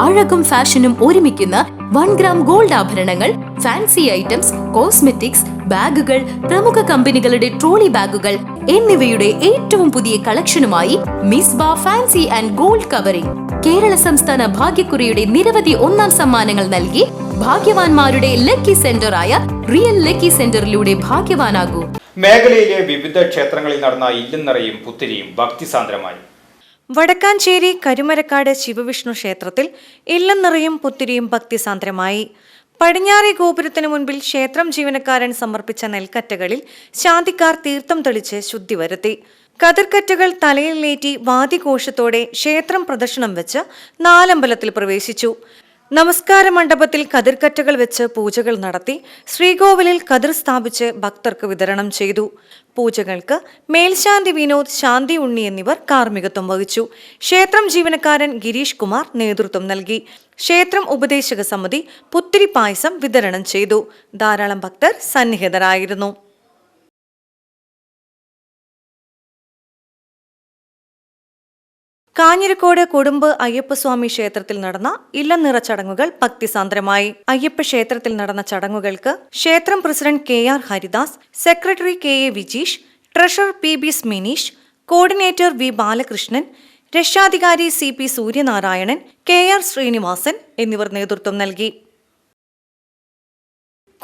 അഴകും ഫാഷനും ഒരുമിക്കുന്ന one gram gold ആഭരണങ്ങൾ ഫാൻസി ഐറ്റംസ് കോസ്മെറ്റിക്സ് ബാഗുകൾ പ്രമുഖ കമ്പനികളുടെ ട്രോളി ബാഗുകൾ എന്നിവയുടെ ഏറ്റവും പുതിയ കളക്ഷനുമായി മിസ് ബാ fancy and gold covering. Kerala സംസ്ഥാന ഭാഗ്യക്കുറിയുടെ നിരവധി ഒന്നാം സമ്മാനങ്ങൾ നൽകി ഭാഗ്യവാന്മാരുടെ ലക്കി സെന്ററായ റിയൽ ലക്കി സെന്ററിലൂടെ ഭാഗ്യവാനാകൂ. മേഖലയിലെ വിവിധ ക്ഷേത്രങ്ങളിൽ നടന്ന ഇല്ലെന്നറയും പുത്തിരിയും ഭക്തിസാന്ദ്രമായി. വടക്കാഞ്ചേരി കരുമരക്കാട് ശിവവിഷ്ണു ക്ഷേത്രത്തിൽ ഇല്ലം നിറയും പുത്തിരിയും ഭക്തിസാന്ദ്രമായി. പടിഞ്ഞാറെ ഗോപുരത്തിനു മുൻപിൽ ക്ഷേത്രം ജീവനക്കാരൻ സമർപ്പിച്ച നെൽക്കറ്റകളിൽ ശാന്തിക്കാർ തീർത്ഥം തെളിച്ച് ശുദ്ധി വരുത്തി. കതിർക്കറ്റകൾ തലയിലേറ്റി വാദിഘോഷത്തോടെ ക്ഷേത്രം പ്രദക്ഷിണം വെച്ച് നാലമ്പലത്തിൽ പ്രവേശിച്ചു. നമസ്കാര മണ്ഡപത്തിൽ കതിർക്കറ്റകൾ വെച്ച് പൂജകൾ നടത്തി ശ്രീകോവിലിൽ കതിർ സ്ഥാപിച്ച് ഭക്തർക്ക് വിതരണം ചെയ്തു. പൂജകൾക്ക് മേൽശാന്തി വിനോദ് ശാന്തി ഉണ്ണി എന്നിവർ കാർമ്മികത്വം വഹിച്ചു. ക്ഷേത്രം ജീവനക്കാരൻ ഗിരീഷ് കുമാർ നേതൃത്വം നൽകി. ക്ഷേത്രം ഉപദേശക സമിതി പുത്തിരി പായസം വിതരണം ചെയ്തു. ധാരാളം ഭക്തർ സന്നിഹിതരായിരുന്നു. കാഞ്ഞിരക്കോട് കൊടുമ്പ് അയ്യപ്പസ്വാമി ക്ഷേത്രത്തിൽ നടന്ന ഇല്ലനിറ ചടങ്ങുകൾ ഭക്തിസാന്ദ്രമായി. അയ്യപ്പ ക്ഷേത്രത്തിൽ നടന്ന ചടങ്ങുകൾക്ക് ക്ഷേത്രം president K R Haridas secretary K A Vijeesh treasurer P B Smineesh coordinator V Balakrishnan രക്ഷാധികാരി C P Suryanarayanan K R Srinivasan എന്നിവർ നേതൃത്വം നൽകി.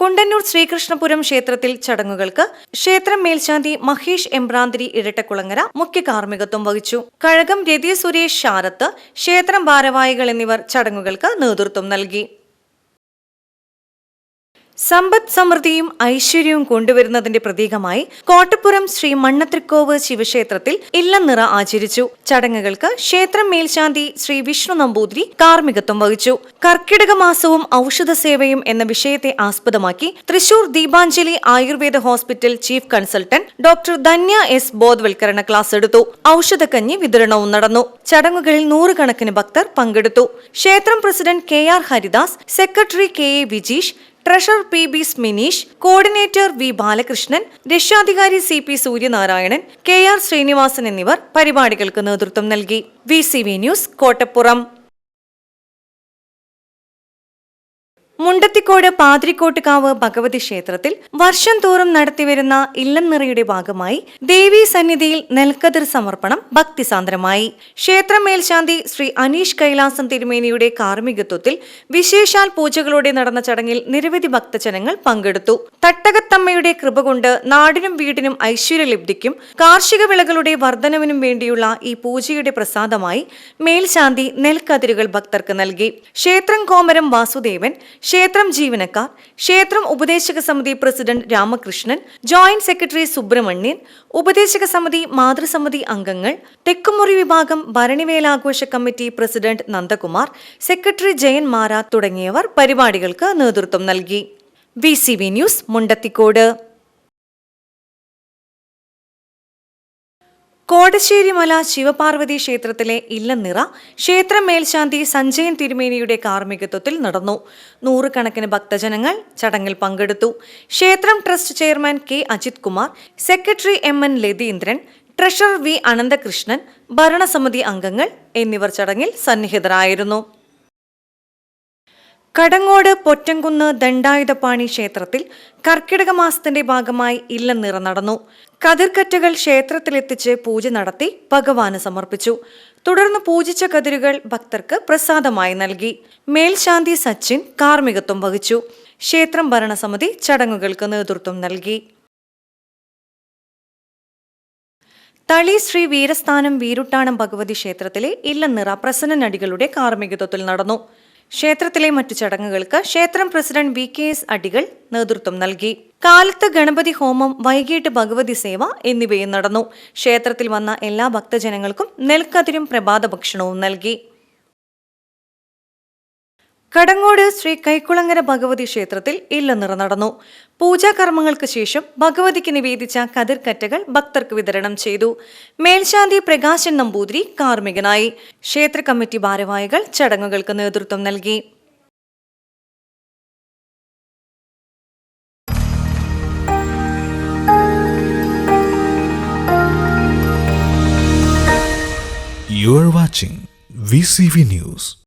കുണ്ടന്നൂർ ശ്രീകൃഷ്ണപുരം ക്ഷേത്രത്തിൽ ചടങ്ങുകൾക്ക് ക്ഷേത്രം മേൽശാന്തി മഹേഷ് എംബ്രാന്തിരി ഇരട്ടക്കുളങ്ങര മുഖ്യ കാർമ്മികത്വം വഹിച്ചു. കഴകം രതി സുരേഷ് ശാരത്ത് ക്ഷേത്രം ഭാരവാഹികൾ എന്നിവർ ചടങ്ങുകൾക്ക് നേതൃത്വം നൽകി. സമ്പദ് സമൃദ്ധിയും ഐശ്വര്യവും കൊണ്ടുവരുന്നതിന്റെ പ്രതീകമായി കോട്ടപ്പുറം ശ്രീ മണ്ണത്രിക്കോവ് ശിവക്ഷേത്രത്തിൽ ഇല്ലനിറ ആചരിച്ചു. ചടങ്ങുകൾക്ക് ക്ഷേത്രം മേൽശാന്തി ശ്രീ വിഷ്ണു നമ്പൂതിരി കാർമ്മികത്വം വഹിച്ചു. കർക്കിടക മാസവും ഔഷധ സേവയും എന്ന വിഷയത്തെ ആസ്പദമാക്കി Thrissur Deepanjali Ayurveda hospital chief consultant doctor Dhanya S ബോധവൽക്കരണ ക്ലാസ് എടുത്തു. ഔഷധക്കഞ്ഞി വിതരണവും നടന്നു. ചടങ്ങുകളിൽ നൂറുകണക്കിന് ഭക്തർ പങ്കെടുത്തു. ക്ഷേത്രം president K R Haridas secretary K A Vijeesh treasurer P B Smineesh coordinator V Balakrishnan രക്ഷാധികാരി C P Suryanarayanan K R Srinivasan എന്നിവർ പരിപാടികൾക്ക് നേതൃത്വം നൽകി. V C V news Kottappuram. Mundathikode Pathirikkottukavu Bhagavathi ക്ഷേത്രത്തിൽ വർഷം തോറും നടത്തിവരുന്ന ഇല്ലംനിറയുടെ ഭാഗമായി ദേവീ സന്നിധിയിൽ നെൽക്കതിർ സമർപ്പണം ഭക്തിസാന്ദ്രമായി. ക്ഷേത്ര മേൽശാന്തി ശ്രീ അനീഷ് കൈലാസം തിരുമേനിയുടെ കാർമ്മികത്വത്തിൽ വിശേഷാൽ പൂജകളോടെ നടന്ന ചടങ്ങിൽ നിരവധി ഭക്തജനങ്ങൾ പങ്കെടുത്തു. തട്ടകത്തമ്മയുടെ കൃപ കൊണ്ട് നാടിനും വീടിനും ഐശ്വര്യലബ്ധിക്കും കാർഷിക വിളകളുടെ വർധനവിനും വേണ്ടിയുള്ള ഈ പൂജയുടെ പ്രസാദമായി മേൽശാന്തി നെൽക്കതിരുകൾ ഭക്തർക്ക് നൽകി. ക്ഷേത്രം കോമരം വാസുദേവൻ ക്ഷേത്രം ജീവനക്കാർ ക്ഷേത്രം ഉപദേശക സമിതി president Ramakrishnan joint secretary Subrahmanyan ഉപദേശക സമിതി മാതൃസമിതി അംഗങ്ങൾ തെക്കുമുറി വിഭാഗം ഭരണിവേലാഘോഷ committee president Nandakumar secretary Jayan മാറ തുടങ്ങിയവർ പരിപാടികൾക്ക് നേതൃത്വം നൽകി. V C V news Mundathikode. Kodasserimala Shivaparvathi ക്ഷേത്രത്തിലെ ഇല്ലനിറ ക്ഷേത്രം മേൽശാന്തി സഞ്ജയൻ തിരുമേനിയുടെ കാർമ്മികത്വത്തിൽ നടന്നു. നൂറുകണക്കിന് ഭക്തജനങ്ങൾ ചടങ്ങിൽ പങ്കെടുത്തു. ക്ഷേത്രം trust chairman K Ajith Kumar secretary M N Latheendran treasurer V Ananthakrishnan ഭരണസമിതി അംഗങ്ങൾ എന്നിവർ ചടങ്ങിൽ സന്നിഹിതരായിരുന്നു. കടങ്ങോട് പൊറ്റംകുന്ന് ദണ്ഡായുധപാണി ക്ഷേത്രത്തിൽ കർക്കിടക മാസത്തിന്റെ ഭാഗമായി ഇല്ലനിറ നടന്നു. കതിർക്കറ്റകൾ ക്ഷേത്രത്തിലെത്തിച്ച് പൂജ നടത്തി ഭഗവാന് സമർപ്പിച്ചു. തുടർന്ന് പൂജിച്ച കതിരുകൾ ഭക്തർക്ക് പ്രസാദമായി നൽകി. മേൽശാന്തി സച്ചിൻ കാർമ്മികത്വം വഹിച്ചു. ക്ഷേത്രം ഭരണസമിതി ചടങ്ങുകൾക്ക് നേതൃത്വം നൽകി. തളി ശ്രീ വീരസ്ഥാനം വീരുട്ടാണം ഭഗവതി ക്ഷേത്രത്തിലെ ഇല്ലനിറ പ്രസന്നനടികളുടെ കാർമ്മികത്വത്തിൽ നടന്നു. ക്ഷേത്രത്തിലെ മറ്റു ചടങ്ങുകൾക്ക് ക്ഷേത്രം പ്രസിഡന്റ് വി കെ എസ് അടികൾ നേതൃത്വം നൽകി. കാലത്ത് ഗണപതി ഹോമം വൈകിട്ട് ഭഗവതി സേവ എന്നിവയും നടന്നു. ക്ഷേത്രത്തിൽ വന്ന എല്ലാ ഭക്തജനങ്ങൾക്കും നെൽക്കതിരും പ്രഭാത ഭക്ഷണവും നൽകി. കടങ്ങോട് ശ്രീ കൈക്കുളങ്ങര ഭഗവതി ക്ഷേത്രത്തിൽ ഇല്ലനിറ നടന്നു. പൂജാകർമ്മങ്ങൾക്ക് ശേഷം ഭഗവതിക്ക് നിവേദിച്ച കതിർക്കറ്റകൾ ഭക്തർക്ക് വിതരണം ചെയ്തു. മേൽശാന്തി പ്രകാശൻ നമ്പൂതിരി കാർമ്മികനായി. ക്ഷേത്ര കമ്മിറ്റി ഭാരവാഹികൾ ചടങ്ങുകൾക്ക് നേതൃത്വം നൽകി. You are watching VCV News.